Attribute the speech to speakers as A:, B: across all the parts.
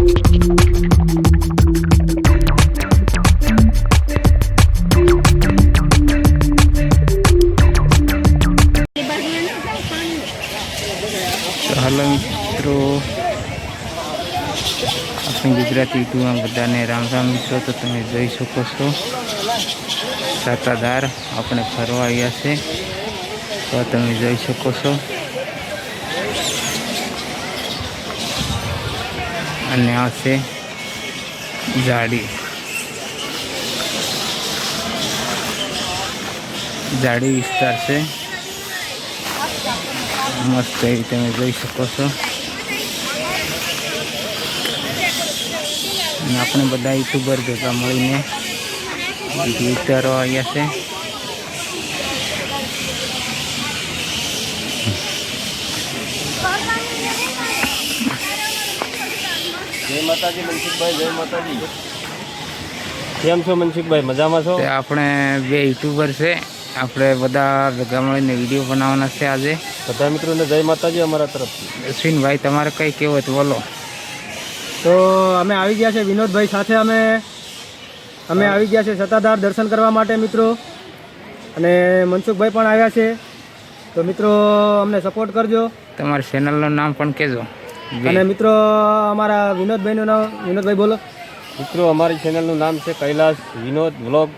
A: હાલો મિત્રો. આપણી ગુજરાતી યુટ્યુબમાં બધાને રામ રામ મિત્રો, તો તમે જોઈ શકો છો. સાતાધાર, આપણે ફરવા આવ્યા છે. તો તમે જોઈ શકો છો. અને આ છે જાડી. જાડી વિસ્તાર છે. મસ્ત એવી તમે જોઈ શકો છો. અને આપણે બધા યુટ્યુબર ભેગા મળીને ઉતારવા આવ્યા છે.
B: જય માતાજી મનસુખભાઈ જય માતાજી. કેમ છો મનસુખભાઈ? મજામાં છો?
A: આપણે બે યુટ્યુબર છે. આપણે બધા ભેગા મળીને વીડિયો બનાવવાના છે આજે.
B: બધા મિત્રોને જય માતાજી અમારા તરફથી.
A: અશ્વિનભાઈ તમારે કઈ હોય તો બોલો.
C: તો અમે આવી ગયા છે વિનોદભાઈ સાથે. અમે અમે આવી ગયા છે સત્તાધાર દર્શન કરવા માટે મિત્રો. અને મનસુખભાઈ પણ આવ્યા છે. તો મિત્રો અમને સપોર્ટ કરજો.
A: તમારી ચેનલનું નામ પણ કહેજો.
C: અને મિત્રો અમારા વિનોદભાઈનું નામ વિનોદભાઈ બોલો.
B: મિત્રો અમારી ચેનલનું નામ છે કૈલાસ વિનોદ વ્લોગ.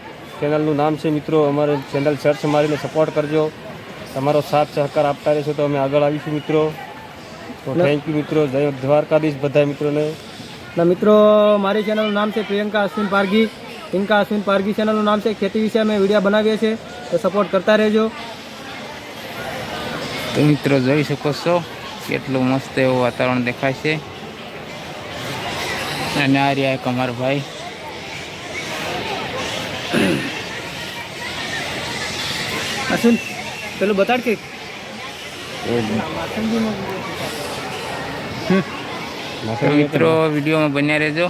B: ચેનલનું નામ છે મિત્રો અમારે ચેનલ સર્ચ મારીને સપોર્ટ કરજો. તમારો સાથ સહકાર આપતા રહેશો તો અમે આગળ આવીશું મિત્રો. તો થેન્ક યુ મિત્રો. જય દ્વારકાધીશ બધા મિત્રોને.
C: એટલે મિત્રો મારી ચેનલનું નામ છે પ્રિયંકા અશ્વિન પારગી પ્રિયંકા અશ્વિન પારગી ચેનલનું નામ છે ખેતી વિશે અમે વીડિયો બનાવીએ છીએ. તો સપોર્ટ કરતા રહેજો.
A: તો મિત્રો જોઈ શકો છો. કેટલું મસ્ત એવું વાતાવરણ દેખાય છે. અને આ રહ્યા એક અમારા ભાઈ.
C: અશ્વિન પેલું બતાડ કે?
A: મિત્રો વિડીયોમાં બન્યા રહેજો.